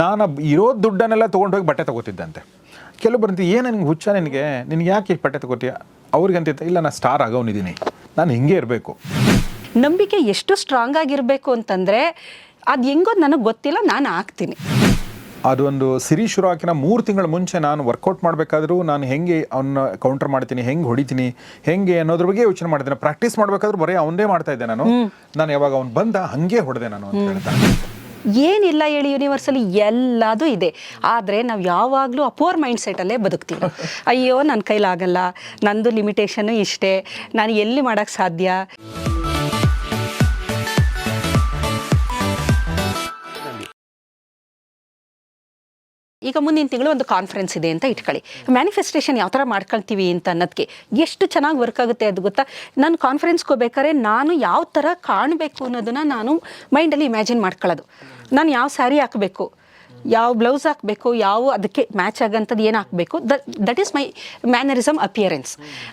ನಾನು ಇರೋ ದುಡ್ಡನ್ನೆಲ್ಲ ತೊಗೊಂಡೋಗಿ ಬಟ್ಟೆ ತಗೋತಿದ್ದಂತೆ. ಕೆಲವೊಬ್ಬರು ಅಂತ ಏನು ನಿನಗೆ ಹುಚ್ಚ ನಿನಗೆ? ನಿನಗೆ ಯಾಕೆ ಇಷ್ಟ್ ಬಟ್ಟೆ ತಗೋತೀಯ? ಅವ್ರಿಗಂತಿತ್ತು ಇಲ್ಲ ನಾನು ಸ್ಟಾರ್ ಆಗೋನಿದ್ದೀನಿ. ನಾನು ಹಿಂಗೆ ಇರಬೇಕು. ನಂಬಿಕೆ ಎಷ್ಟು ಸ್ಟ್ರಾಂಗ್ ಆಗಿರಬೇಕು ಅಂತಂದರೆ ಅದು ಹೆಂಗೋ ನನಗೆ ಗೊತ್ತಿಲ್ಲ ನಾನು ಆಗ್ತೀನಿ. ಅದೊಂದು ಸಿರಿ ಶುರು ಹಾಕಿನ ಮೂರು ತಿಂಗಳ ಮುಂಚೆ ನಾನು ವರ್ಕೌಟ್ ಮಾಡಬೇಕಾದ್ರೂ ನಾನು ಹೆಂಗೆ ಅವನ್ನ ಕೌಂಟರ್ ಮಾಡ್ತೀನಿ ಹೆಂಗೆ ಹೊಡಿತೀನಿ ಹೆಂಗೆ ಅನ್ನೋದ್ರ ಬಗ್ಗೆ ಯೋಚನೆ ಮಾಡ್ತೀನಿ ಪ್ರಾಕ್ಟೀಸ್ ಮಾಡಬೇಕಾದ್ರೂ ಬರೀ ಅವನೇ ಮಾಡ್ತಾ ಇದ್ದೆ ನಾನು. ನಾನು ಯಾವಾಗ ಅವ್ನು ಬಂದ ಹಂಗೆ ಹೊಡೆದೆ ನಾನು ಅಂತ ಹೇಳ್ತಾನೆ ಏನಿಲ್ಲ ಹೇಳಿ ಯೂನಿವರ್ಸಲ್ಲಿ ಎಲ್ಲದೂ ಇದೆ. ಆದರೆ ನಾವು ಯಾವಾಗಲೂ ಅಪೋರ್ ಮೈಂಡ್ ಸೆಟಲ್ಲೇ ಬದುಕ್ತೀವಿ. ಅಯ್ಯೋ ನನ್ನ ಕೈಲಾಗಲ್ಲ ನಂದು ಲಿಮಿಟೇಷನ್ ಇಷ್ಟೇ, ನಾನು ಎಲ್ಲಿ ಮಾಡೋಕ್ಕೆ ಸಾಧ್ಯ? ಈಗ ಮುಂದಿನ ತಿಂಗಳು ಒಂದು ಕಾನ್ಫರೆನ್ಸ್ ಇದೆ ಅಂತ ಇಟ್ಕೊಳ್ಳಿ. ಮ್ಯಾನಿಫೆಸ್ಟೇಷನ್ ಯಾವ ಥರ ಮಾಡ್ಕೊಳ್ತೀವಿ ಅಂತ ಅನ್ನೋದಕ್ಕೆ ಎಷ್ಟು ಚೆನ್ನಾಗಿ ವರ್ಕ್ ಆಗುತ್ತೆ ಅದು ಗೊತ್ತಾ? ನಾನು ಕಾನ್ಫರೆನ್ಸ್ಗೆ ಹೋಗ್ಬೇಕಾದ್ರೆ ನಾನು ಯಾವ ಥರ ಕಾಣಬೇಕು ಅನ್ನೋದನ್ನು ನಾನು ಮೈಂಡಲ್ಲಿ ಇಮ್ಯಾಜಿನ್ ಮಾಡ್ಕೊಳ್ಳೋದು. ನಾನು ಯಾವ ಸ್ಯಾರಿ ಹಾಕಬೇಕು, ಯಾವ ಬ್ಲೌಸ್ ಹಾಕಬೇಕು, ಯಾವ ಅದಕ್ಕೆ ಮ್ಯಾಚ್ ಆಗೋಂಥದ್ದು ಏನು ಹಾಕಬೇಕು that is my mannerism appearance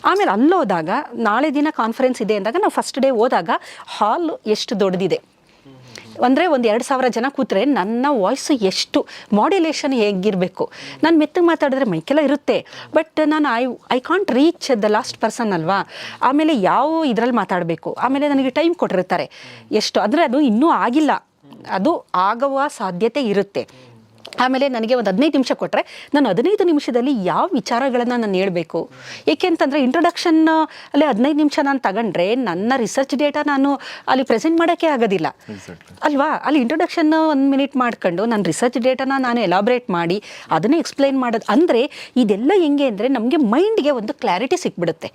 ಆಮೇಲೆ ಅಲ್ಲಿ ಹೋದಾಗ ನಾಳೆ ದಿನ ಕಾನ್ಫರೆನ್ಸ್ ಇದೆ ಅಂದಾಗ ನಾವು ಫಸ್ಟ್ ಡೇ ಹೋದಾಗ ಹಾಲ್ ಎಷ್ಟು ದೊಡ್ಡದಿದೆ. ಅಂದರೆ ಒಂದು ಎರಡು ಸಾವಿರ ಜನ ಕೂತ್ರೆ ನನ್ನ ವಾಯ್ಸ್ ಎಷ್ಟು ಮಾಡ್ಯುಲೇಷನ್ ಹೇಗಿರಬೇಕು. ನಾನು ಮೆತ್ತಗೆ ಮಾತಾಡಿದ್ರೆ ಮೈಕೆಲ್ಲ ಇರುತ್ತೆ ಬಟ್ ನಾನು I I can't reach the last person ಅಲ್ವಾ? ಆಮೇಲೆ ಯಾವ ಇದರಲ್ಲಿ ಮಾತಾಡಬೇಕು? ಆಮೇಲೆ ನನಗೆ ಟೈಮ್ ಕೊಟ್ಟಿರ್ತಾರೆ ಎಷ್ಟು, ಅಂದರೆ ಅದು ಇನ್ನೂ ಆಗಿಲ್ಲ. ಅದು ಆಗುವ ಸಾಧ್ಯತೆ ಇರುತ್ತೆ. ಆಮೇಲೆ ನನಗೆ ಒಂದು ಹದಿನೈದು ನಿಮಿಷ ಕೊಟ್ಟರೆ ನಾನು ಹದಿನೈದು ನಿಮಿಷದಲ್ಲಿ ಯಾವ ವಿಚಾರಗಳನ್ನು ನಾನು ಹೇಳಬೇಕು? ಏಕೆ ಅಂತಂದರೆ ಇಂಟ್ರೊಡಕ್ಷನ್ ಅಲ್ಲಿ ಹದಿನೈದು ನಿಮಿಷ ನಾನು ತಗೊಂಡ್ರೆ ನನ್ನ ರಿಸರ್ಚ್ ಡೇಟಾ ನಾನು ಅಲ್ಲಿ ಪ್ರೆಸೆಂಟ್ ಮಾಡೋಕ್ಕೆ ಆಗೋದಿಲ್ಲ. ಅಲ್ವಾ? ಅಲ್ಲಿ ಇಂಟ್ರೊಡಕ್ಷನ್ ಒಂದು ಮಿನಿಟ್ ಮಾಡ್ಕೊಂಡು ನನ್ನ ರಿಸರ್ಚ್ ಡೇಟಾನ ನಾನು ಎಲಾಬ್ರೇಟ್ ಮಾಡಿ ಅದನ್ನೇ ಎಕ್ಸ್ಪ್ಲೈನ್ ಮಾಡೋದು ಅಂದರೆ ಇದೆಲ್ಲ ಹೆಂಗೆ ಅಂದರೆ ನಮಗೆ ಮೈಂಡ್ಗೆ ಒಂದು ಕ್ಲಾರಿಟಿ ಸಿಕ್ಬಿಡುತ್ತೆ.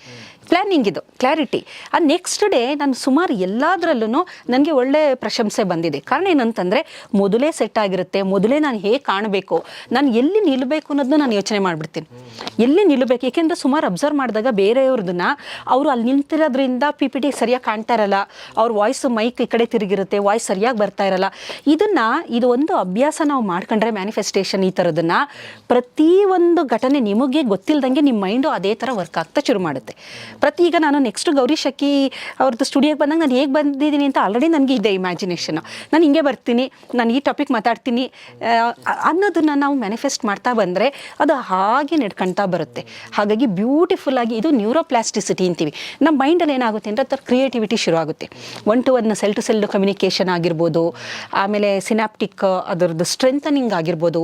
ಪ್ಲ್ಯಾನಿಂಗ್ ಇದು ಕ್ಲಾರಿಟಿ ಆ ನೆಕ್ಸ್ಟ್ ಡೇ ನಾನು ಸುಮಾರು ಎಲ್ಲದರಲ್ಲೂ ನನಗೆ ಒಳ್ಳೆ ಪ್ರಶಂಸೆ ಬಂದಿದೆ. ಕಾರಣ ಏನಂತಂದರೆ ಮೊದಲೇ ಸೆಟ್ ಆಗಿರುತ್ತೆ. ಮೊದಲೇ ನಾನು ಹೇಗೆ ಕಾಣಬೇಕು. ನಾನು ಎಲ್ಲಿ ನಿಲ್ಲಬೇಕು ಅನ್ನೋದನ್ನ ನಾನು ಯೋಚನೆ ಮಾಡಿಬಿಡ್ತೀನಿ. ಎಲ್ಲಿ ನಿಲ್ಲಬೇಕು ಏಕೆಂದರೆ ಸುಮಾರು ಅಬ್ಸರ್ವ್ ಮಾಡಿದಾಗ ಬೇರೆಯವ್ರದನ್ನ ಅವರು ಅಲ್ಲಿ ನಿಂತಿರೋದ್ರಿಂದ ಪಿ ಪಿ ಟಿ ಸರಿಯಾಗಿ ಕಾಣ್ತಾ ಇರಲ್ಲ. ಅವ್ರ ವಾಯ್ಸ್ ಮೈಕ್ ಈ ಕಡೆ ತಿರುಗಿರುತ್ತೆ ವಾಯ್ಸ್ ಸರಿಯಾಗಿ ಬರ್ತಾ ಇರಲ್ಲ. ಇದನ್ನು, ಇದು ಒಂದು ಅಭ್ಯಾಸ ನಾವು ಮಾಡ್ಕೊಂಡ್ರೆ ಮ್ಯಾನಿಫೆಸ್ಟೇಷನ್ ಈ ಥರದನ್ನು ಪ್ರತಿ ಒಂದು ಘಟನೆ ನಿಮಗೆ ಗೊತ್ತಿಲ್ಲದಂಗೆ ನಿಮ್ಮ ಮೈಂಡು ಅದೇ ಥರ ವರ್ಕ್ ಆಗ್ತಾ ಶುರು ಮಾಡುತ್ತೆ. ಪ್ರತಿ ಈಗ ನಾನು ನೆಕ್ಸ್ಟ್ ಗೌರಿ ಶಕ್ಕಿ ಅವ್ರದ್ದು ಸ್ಟುಡಿಯೋಗೆ ಬಂದಾಗ ನಾನು ಹೇಗೆ ಬಂದಿದ್ದೀನಿ ಅಂತ ಆಲ್ರೆಡಿ ನನಗೆ ಇದೆ ಇಮ್ಯಾಜಿನೇಷನ್ ನಾನು ಹಿಂಗೆ ಬರ್ತೀನಿ, ನಾನು ಈ ಟಾಪಿಕ್ ಮಾತಾಡ್ತೀನಿ ಅನ್ನೋದನ್ನು ನಾವು ಮ್ಯಾನಿಫೆಸ್ಟ್ ಮಾಡ್ತಾ ಬಂದರೆ ಅದು ಹಾಗೆ ನಡ್ಕೊಳ್ತಾ ಬರುತ್ತೆ. ಹಾಗಾಗಿ ಬ್ಯೂಟಿಫುಲ್ ಆಗಿ ಇದು ನ್ಯೂರೋಪ್ಲಾಸ್ಟಿಸಿಟಿ ಅಂತೀವಿ. ನಮ್ಮ ಮೈಂಡಲ್ಲಿ ಏನಾಗುತ್ತೆ ಅಂದರೆ ಅದರ ಕ್ರಿಯೇಟಿವಿಟಿ ಶುರು ಆಗುತ್ತೆ. One to one cell to cell communication ಆಗಿರ್ಬೋದು, ಆಮೇಲೆ ಸಿನಾಪ್ಟಿಕ್ ಅದರದ್ದು ಸ್ಟ್ರೆಂಥನಿಂಗ್ ಆಗಿರ್ಬೋದು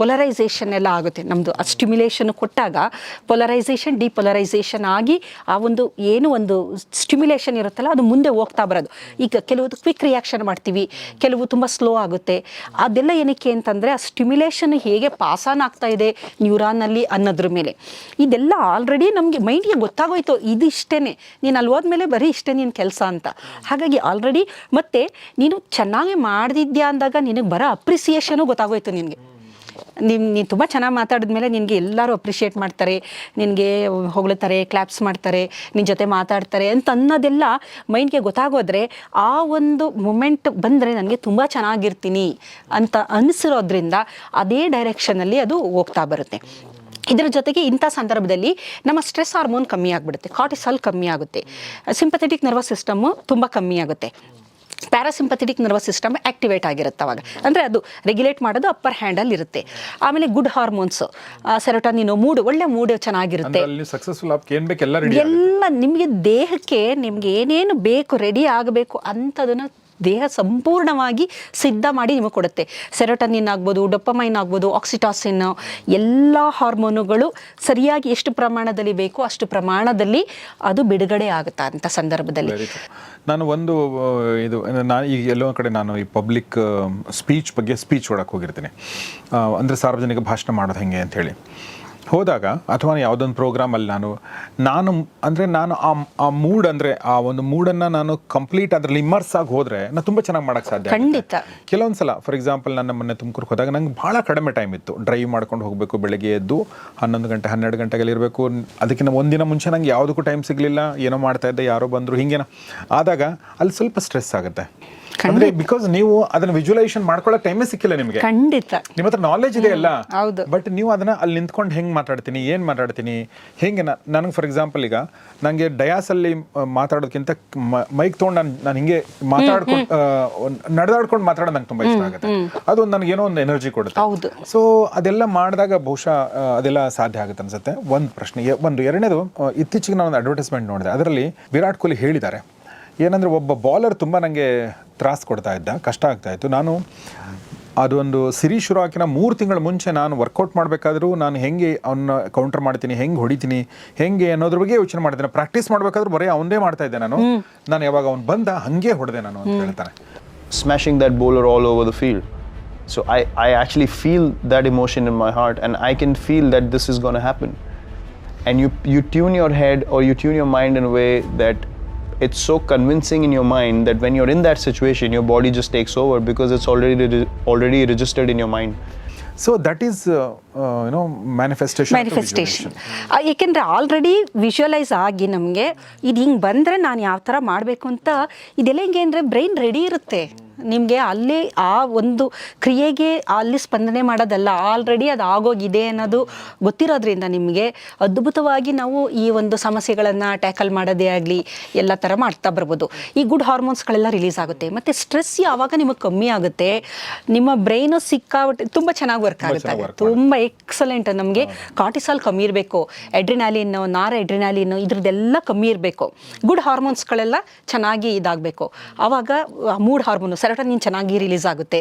ಪೊಲರೈಸೇಷನ್ ಎಲ್ಲ ಆಗುತ್ತೆ. ನಮ್ಮದು ಆ ಸ್ಟಿಮ್ಯುಲೇಷನ್ ಕೊಟ್ಟಾಗ ಪೊಲರೈಸೇಷನ್ ಡಿಪೊಲರೈಸೇಷನ್ ಆಗಿ ಆ ಒಂದು ಏನು ಒಂದು ಸ್ಟಿಮ್ಯುಲೇಷನ್ ಇರುತ್ತಲ್ಲ ಅದು ಮುಂದೆ ಹೋಗ್ತಾ ಬರೋದು. ಈಗ ಕೆಲವೊಂದು ಕ್ವಿಕ್ ರಿಯಾಕ್ಷನ್ ಮಾಡ್ತೀವಿ, ಕೆಲವು ತುಂಬ ಸ್ಲೋ ಆಗುತ್ತೆ. ಅದೆಲ್ಲ ಏನಕ್ಕೆ ಅಂತಂದರೆ ಆ ಸ್ಟಿಮ್ಯುಲೇಷನ್ ಹೇಗೆ ಪಾಸ್ ಆನ್ ಆಗ್ತಾ ಇದೆ ನ್ಯೂರಾನಲ್ಲಿ ಅನ್ನೋದ್ರ ಮೇಲೆ. ಇದೆಲ್ಲ ಆಲ್ರೆಡಿ ನಮಗೆ ಮೈಂಡ್ಗೆ ಗೊತ್ತಾಗೋಯ್ತು ಇದು ಇಷ್ಟೇ ನೀನು ಅಲ್ಲಿ ಹೋದ್ಮೇಲೆ ಬರೀ ಇಷ್ಟೇ ನಿನ್ನ ಕೆಲಸ ಅಂತ. ಹಾಗಾಗಿ ಆಲ್ರೆಡಿ ಮತ್ತೆ ನೀನು ಚೆನ್ನಾಗಿ ಮಾಡ್ದಿದ್ಯಾ ಅಂದಾಗ ನಿನಗೆ ಬರೋ ಅಪ್ರಿಸಿಯೇಷನು ಗೊತ್ತಾಗೋಯ್ತು ನಿನಗೆ. ನಿಮ್ ನೀನು ತುಂಬ ಚೆನ್ನಾಗಿ ಮಾತಾಡಿದ್ಮೇಲೆ ನಿನಗೆ ಎಲ್ಲರೂ ಅಪ್ರಿಷಿಯೇಟ್ ಮಾಡ್ತಾರೆ. ನಿನಗೆ ಹೊಗಳ್ತಾರೆ ಕ್ಲಾಪ್ಸ್ ಮಾಡ್ತಾರೆ ನಿನ್ನ ಜೊತೆ ಮಾತಾಡ್ತಾರೆ ಅಂತ ಅನ್ನೋದೆಲ್ಲ ಮೈಂಡ್ಗೆ ಗೊತ್ತಾಗೋದ್ರೆ ಆ ಒಂದು ಮೂಮೆಂಟ್ ಬಂದರೆ ನನಗೆ ತುಂಬ ಚೆನ್ನಾಗಿರ್ತೀನಿ ಅಂತ ಅನಿಸಿರೋದ್ರಿಂದ ಅದೇ ಡೈರೆಕ್ಷನಲ್ಲಿ ಅದು ಹೋಗ್ತಾ ಬರುತ್ತೆ. ಇದರ ಜೊತೆಗೆ ಇಂಥ ಸಂದರ್ಭದಲ್ಲಿ ನಮ್ಮ ಸ್ಟ್ರೆಸ್ ಹಾರ್ಮೋನ್ ಕಮ್ಮಿ ಆಗಿಬಿಡುತ್ತೆ. ಕಾರ್ಟಿಸಾಲ್ ಕಮ್ಮಿ ಆಗುತ್ತೆ. ಸಿಂಪಥೆಟಿಕ್ ನರ್ವಸ್ ಸಿಸ್ಟಮ್ಮು ತುಂಬ ಕಮ್ಮಿ ಆಗುತ್ತೆ. ಪ್ಯಾರಾಸಿಂಪಥೆಟಿಕ್ ನರ್ವಸ್ ಸಿಸ್ಟಮ್ ಆ್ಯಕ್ಟಿವೇಟ್ ಆಗಿರುತ್ತೆ ಅವಾಗ. ಅಂದರೆ ಅದು ರೆಗ್ಯುಲೇಟ್ ಮಾಡೋದು ಅಪ್ಪರ್ ಹ್ಯಾಂಡಲ್ಲಿ ಇರುತ್ತೆ. ಆಮೇಲೆ ಗುಡ್ ಹಾರ್ಮೋನ್ಸ್ ಸೆರೋಟನಿನು ಮೂಡ್ ಒಳ್ಳೆ ಮೂಡ್ ಚೆನ್ನಾಗಿರುತ್ತೆ. ಸಕ್ಸಸ್ಫುಲ್ ಎಲ್ಲ ನಿಮಗೆ ದೇಹಕ್ಕೆ ನಿಮ್ಗೆ ಏನೇನು ಬೇಕು ರೆಡಿ ಆಗಬೇಕು ಅಂಥದನ್ನು ದೇಹ ಸಂಪೂರ್ಣವಾಗಿ ಸಿದ್ಧ ಮಾಡಿ ನಿಮಗೆ ಕೊಡುತ್ತೆ. ಸೆರೋಟನಿನ್ ಆಗ್ಬೋದು ಡೊಪ್ಪಮೈನ್ ಆಗ್ಬೋದು, ಆಕ್ಸಿಟಾಸಿನ್, ಎಲ್ಲ ಹಾರ್ಮೋನುಗಳು ಸರಿಯಾಗಿ ಎಷ್ಟು ಪ್ರಮಾಣದಲ್ಲಿ ಬೇಕೋ ಅಷ್ಟು ಪ್ರಮಾಣದಲ್ಲಿ ಅದು ಬಿಡುಗಡೆ ಆಗುತ್ತಾ ಅಂತ ಸಂದರ್ಭದಲ್ಲಿ. ನಾನು ಒಂದು ಇದು, ನಾನು ಈಗ ಎಲ್ಲೋ ಕಡೆ ನಾನು ಈ ಪಬ್ಲಿಕ್ ಸ್ಪೀಚ್ ಬಗ್ಗೆ ಸ್ಪೀಚ್ ಕೊಡಕ್ಕೆ ಹೋಗಿರ್ತೀನಿ. ಅಂದರೆ ಸಾರ್ವಜನಿಕ ಭಾಷಣ ಮಾಡೋದು ಹೆಂಗೆ ಹೇಳಿ. ಹೋದಾಗ ಅಥವಾ ಯಾವುದೊಂದು ಪ್ರೋಗ್ರಾಮಲ್ಲಿ ನಾನು ನಾನು ಅಂದರೆ ನಾನು ಆ ಆ ಮೂಡ್ ಅಂದರೆ ಆ ಒಂದು ಮೂಡನ್ನು ನಾನು ಕಂಪ್ಲೀಟ್ ಅದರಲ್ಲಿ ಇಮ್ಮರ್ಸ್ ಆಗಿ ಹೋದರೆ ನಾನು ತುಂಬ ಚೆನ್ನಾಗಿ ಮಾಡೋಕ್ಕೆ ಸಾಧ್ಯ. ಖಂಡಿತ. ಕೆಲವೊಂದು ಸಲ ಫಾರ್ ಎಕ್ಸಾಂಪಲ್ ನನ್ನ ಮೊನ್ನೆ ತುಮಕೂರಿಗೆ ಹೋದಾಗ ನಂಗೆ ಭಾಳ ಕಡಿಮೆ ಟೈಮ್ ಇತ್ತು. ಡ್ರೈವ್ ಮಾಡ್ಕೊಂಡು ಹೋಗಬೇಕು ಬೆಳಗ್ಗೆ ಎದ್ದು ಹನ್ನೊಂದು ಗಂಟೆ ಹನ್ನೆರಡು ಗಂಟೆಗೆ ಇರಬೇಕು. ಅದಕ್ಕಿಂತ ಒಂದಿನ ಮುಂಚೆ ನಂಗೆ ಯಾವುದಕ್ಕೂ ಟೈಮ್ ಸಿಗಲಿಲ್ಲ. ಏನೋ ಮಾಡ್ತಾ ಇದ್ದೆ ಯಾರೋ ಬಂದರು ಹಿಂಗೇನೋ. ಆದಾಗ ಅಲ್ಲಿ ಸ್ವಲ್ಪ ಸ್ಟ್ರೆಸ್ ಆಗುತ್ತೆ. ಅಂದ್ರೆ ಬಿಕಾಸ್ ನೀವು ಅದನ್ನ ವಿಜುವಲೈಸೇಷನ್ ಮಾಡ್ಕೊಳ್ಳೋಕೆ ಟೈಮೇ ಸಿಕ್ಕಿಲ್ಲ ನಿಮಗೆ. ಖಂಡಿತ. ನಿಮ್ಮ ಹತ್ರ ನಾಲೆಜ್ ಇದೆ ಅಲ್ಲ. ಹೌದು. ಬಟ್ ನೀವು ಅದನ್ನ ಅಲ್ಲಿ ನಿಂತ್ಕೊಂಡು ಹೆಂಗ್ ಮಾತಾಡ್ತೀನಿ ಏನ್ ಮಾತಾಡ್ತೀನಿ ಹೆಂಗೆ ನನಗೆ ಫಾರ್ ಎಕ್ಸಾಂಪಲ್ ಈಗ ನನಗೆ ಡಯಾಸಲ್ಲಿ ಮಾತಾಡೋದಕ್ಕಿಂತ ಮೈಕ್ ತೊಗೊಂಡು ನಾನು ನಾನು ಹಿಂಗೆ ಮಾತಾಡ್ಕೊಂಡು ನಡೆದಾಡ್ಕೊಂಡು ಮಾತಾಡೋದು ನಂಗೆ ತುಂಬಾ ಇಷ್ಟ ಆಗುತ್ತೆ. ಅದೊಂದು ನನಗೆ ಏನೋ ಒಂದು ಎನರ್ಜಿ ಕೊಡುತ್ತೆ. ಹೌದು. ಸೊ ಅದೆಲ್ಲ ಮಾಡಿದಾಗ ಬಹುಶಃ ಅದೆಲ್ಲ ಸಾಧ್ಯ ಆಗುತ್ತೆ ಅನ್ಸುತ್ತೆ. ಒಂದು ಪ್ರಶ್ನೆ ಒಂದು ಎರಡನೇದು ಇತ್ತೀಚೆಗೆ ನಾನು ಒಂದು ಅಡ್ವರ್ಟೈಸ್ಮೆಂಟ್ ನೋಡಿದೆ. ಅದರಲ್ಲಿ ವಿರಾಟ್ ಕೊಹ್ಲಿ ಹೇಳಿದ್ದಾರೆ. ಏನಂದರೆ ಒಬ್ಬ ಬಾಲರ್ ತುಂಬ ನನಗೆ ತ್ರಾಸ್ ಕೊಡ್ತಾ ಇದ್ದ ಕಷ್ಟ ಆಗ್ತಾ ಇತ್ತು. ನಾನು ಅದೊಂದು ಸಿರಿ ಶುರು ಹಾಕಿನ ಮೂರು ತಿಂಗಳ ಮುಂಚೆ ನಾನು ವರ್ಕೌಟ್ ಮಾಡಬೇಕಾದ್ರೂ ನಾನು ಹೆಂಗೆ ಅವನ್ನ ಕೌಂಟರ್ ಮಾಡ್ತೀನಿ ಹೆಂಗೆ ಹೊಡಿತೀನಿ ಹೆಂಗೆ ಅನ್ನೋದ್ರ ಬಗ್ಗೆ ಯೋಚನೆ ಮಾಡ್ತೀನಿ. ಪ್ರಾಕ್ಟೀಸ್ ಮಾಡಬೇಕಾದ್ರೂ ಬರೀ ಅವನೇ ಮಾಡ್ತಾ ಇದ್ದೆ ನಾನು. ನಾನು ಯಾವಾಗ ಅವ್ನು ಬಂದ ಹಂಗೆ ಹೊಡೆದೆ ನಾನು ಅಂತ ಹೇಳ್ತಾನೆ smashing that bowler all over the field so I I actually feel that emotion in my heart and I can feel that this is gonna happen and you you tune your head are you tune your mind in way that it's so convincing in your mind that when you're in that situation, your body just takes over because it's already re- already registered in your mind. So that is you know manifestation manifestation ಏಕೆಂದರೆ already visualise ಆಗಿ ನಮಗೆ ಇದು ಹಿಂಗೆ ಬಂದರೆ ನಾನು ಯಾವ ಥರ ಮಾಡಬೇಕು ಅಂತ ಇದೆಲ್ಲ ಹೆಂಗೆ ಅಂದರೆ ಬ್ರೈನ್ ರೆಡಿ ಇರುತ್ತೆ ನಿಮಗೆ ಅಲ್ಲಿ ಆ ಒಂದು ಕ್ರಿಯೆಗೆ ಅಲ್ಲಿ ಸ್ಪಂದನೆ ಮಾಡೋದಲ್ಲ ಆಲ್ರೆಡಿ ಅದು ಆಗೋಗಿದೆ ಅನ್ನೋದು ಗೊತ್ತಿರೋದ್ರಿಂದ ನಿಮಗೆ ಅದ್ಭುತವಾಗಿ ನಾವು ಈ ಒಂದು ಸಮಸ್ಯೆಗಳನ್ನು ಟ್ಯಾಕಲ್ ಮಾಡೋದೇ ಆಗಲಿ ಎಲ್ಲ ಥರ ಮಾಡ್ತಾ ಬರ್ಬೋದು. ಈ ಗುಡ್ ಹಾರ್ಮೋನ್ಸ್ಗಳೆಲ್ಲ ರಿಲೀಸ್ ಆಗುತ್ತೆ. ಮತ್ತು ಸ್ಟ್ರೆಸ್ ಯಾವಾಗ ನಿಮಗೆ ಕಮ್ಮಿ ಆಗುತ್ತೆ ನಿಮ್ಮ ಬ್ರೈನು ಸಿಕ್ಕಾಬಿಟ್ಟು ತುಂಬ ಚೆನ್ನಾಗಿ ವರ್ಕ್ ಆಗುತ್ತೆ. ತುಂಬ ಎಕ್ಸಲೆಂಟ್ ನಮಗೆ ಕಾಟಿಸಾಲ್ ಕಮ್ಮಿ ಇರಬೇಕು ಎಡ್ರಿನಾಲಿನ್ ನಾರ ಎಡ್ರಿನಾಲಿನ್ ಇದ್ರದ್ದೆಲ್ಲ ಕಮ್ಮಿ ಇರಬೇಕು. ಗುಡ್ ಹಾರ್ಮೋನ್ಸ್ಗಳೆಲ್ಲ ಚೆನ್ನಾಗಿ ಇದಾಗಬೇಕು. ಆವಾಗ ಮೂಡ್ ಹಾರ್ಮೋನು ಸೆರೋಟನಿನ್ ಚೆನ್ನಾಗಿ ರಿಲೀಸ್ ಆಗುತ್ತೆ.